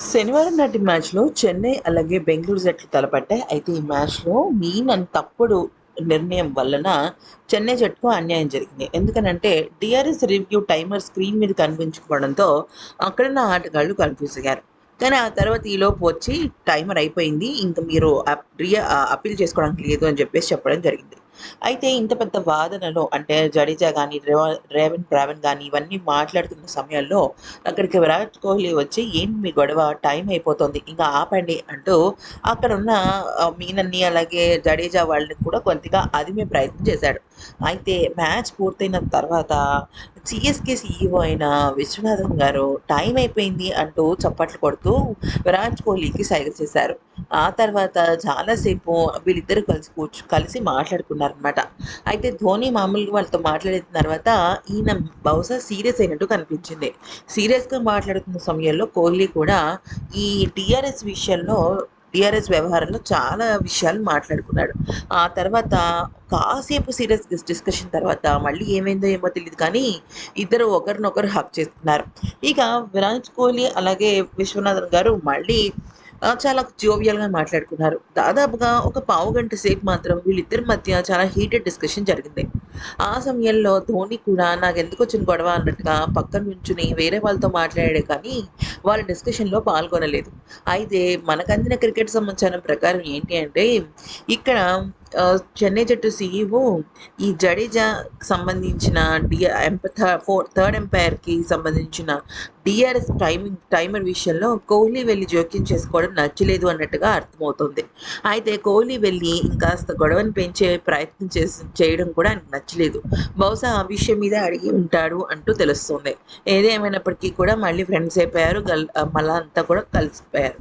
శనివారం నాటి మ్యాచ్‌లో చెన్నై అలాగే బెంగళూరు జట్లు తలపట్టాయి. అయితే ఈ మ్యాచ్‌లో మీనన్ తప్పుడు నిర్ణయం వలన చెన్నై జట్టుకు అన్యాయం జరిగింది. ఎందుకనంటే డిఆర్ఎస్ రివ్యూ టైమర్ స్క్రీన్ మీద కనిపించుకోవడంతో అక్కడ నా ఆటగాళ్ళు కన్‌ఫ్యూజ్ అయ్యారు. కానీ ఆ తర్వాత ఈలోపు వచ్చి టైమర్ అయిపోయింది. ఇంకా మీరు అప్ అప్పీల్ చేసుకోవడానికి లేదు అని చెప్పేసి చెప్పడం జరిగింది. అయితే ఇంత పెద్ద వాదనలో అంటే జడేజా కానీ రేవ రేవన్ బ్రావెన్ కానీ ఇవన్నీ మాట్లాడుతున్న సమయంలో అక్కడికి విరాట్ కోహ్లీ వచ్చి "ఏంటి మీ గొడవ? టైం అయిపోతుంది. ఇంకా ఆపండి" అంటూ అక్కడున్న ఉన్న మీనన్‌ని అలాగే జడేజా వాళ్ళని కూడా కొద్దిగా అదిమే ప్రయత్నం చేశాడు. అయితే మ్యాచ్ పూర్తయిన తర్వాత సిఎస్కే సీఈఓ అయిన విశ్వనాథన్ గారు "టైం అయిపోయింది" అంటూ చప్పట్లు కొడుతూ విరాట్ కోహ్లీకి సైగ చేశారు. ఆ తర్వాత చాలా సేపు వీళ్ళిద్దరూ కలిసి కూర్చు కలిసి మాట్లాడుకున్నారనమాట. అయితే ధోని మామూలుగా వాళ్ళతో మాట్లాడిన తర్వాత ఈయన బహుశా సీరియస్ అయినట్టు కనిపించింది. సీరియస్‌గా మాట్లాడుతున్న సమయంలో కోహ్లీ కూడా ఈ టీఆర్ఎస్ విషయంలో టీఆర్ఎస్ వ్యవహారంలో చాలా విషయాలు మాట్లాడుకున్నాడు. ఆ తర్వాత కాసేపు సీరియస్ డిస్కషన్ తర్వాత మళ్ళీ ఏమైందో ఏమో తెలియదు కానీ ఇద్దరు ఒకరినొకరు హక్ చేసుకున్నారు. ఇక విరాట్ కోహ్లీ అలాగే విశ్వనాథన్ గారు మళ్ళీ చాలా జోవియల్‌గా మాట్లాడుకున్నారు. దాదాపుగా ఒక పావు గంట సేపు మాత్రం వీళ్ళిద్దరి మధ్య చాలా హీటెడ్ డిస్కషన్ జరిగింది. ఆ సమయంలో ధోని కూడా నాకెందుకొచ్చిన గొడవ అన్నట్టుగా పక్కన నుంచుని వేరే వాళ్ళతో మాట్లాడాడు కానీ వాళ్ళ డిస్కషన్‌లో పాల్గొనలేదు. అయితే మనకందిన క్రికెట్ సమాచారం ప్రకారం ఏంటి అంటే ఇక్కడ చెన్నై జట్టు సీఈఓ ఈ జడేజాకి సంబంధించిన డిఆర్ ఫోర్ థర్డ్ ఎంపైర్‌కి సంబంధించిన డిఆర్ఎస్ టైమింగ్ టైమర్ విషయంలో కోహ్లీ వెళ్ళి జోక్యం చేసుకోవడం నచ్చలేదు అన్నట్టుగా అర్థమవుతుంది. అయితే కోహ్లీ వెళ్ళి ఇంకాస్త గొడవను పెంచే ప్రయత్నం చేసి చేయడం కూడా ఆయనకు నచ్చలేదు. బహుశా ఆ విషయం మీద అడిగి ఉంటాడు అంటూ తెలుస్తుంది. ఏది కూడా మళ్ళీ ఫ్రెండ్స్ అయిపోయారు. గల్ మళ్ళా అంతా కూడా కలిసిపోయారు.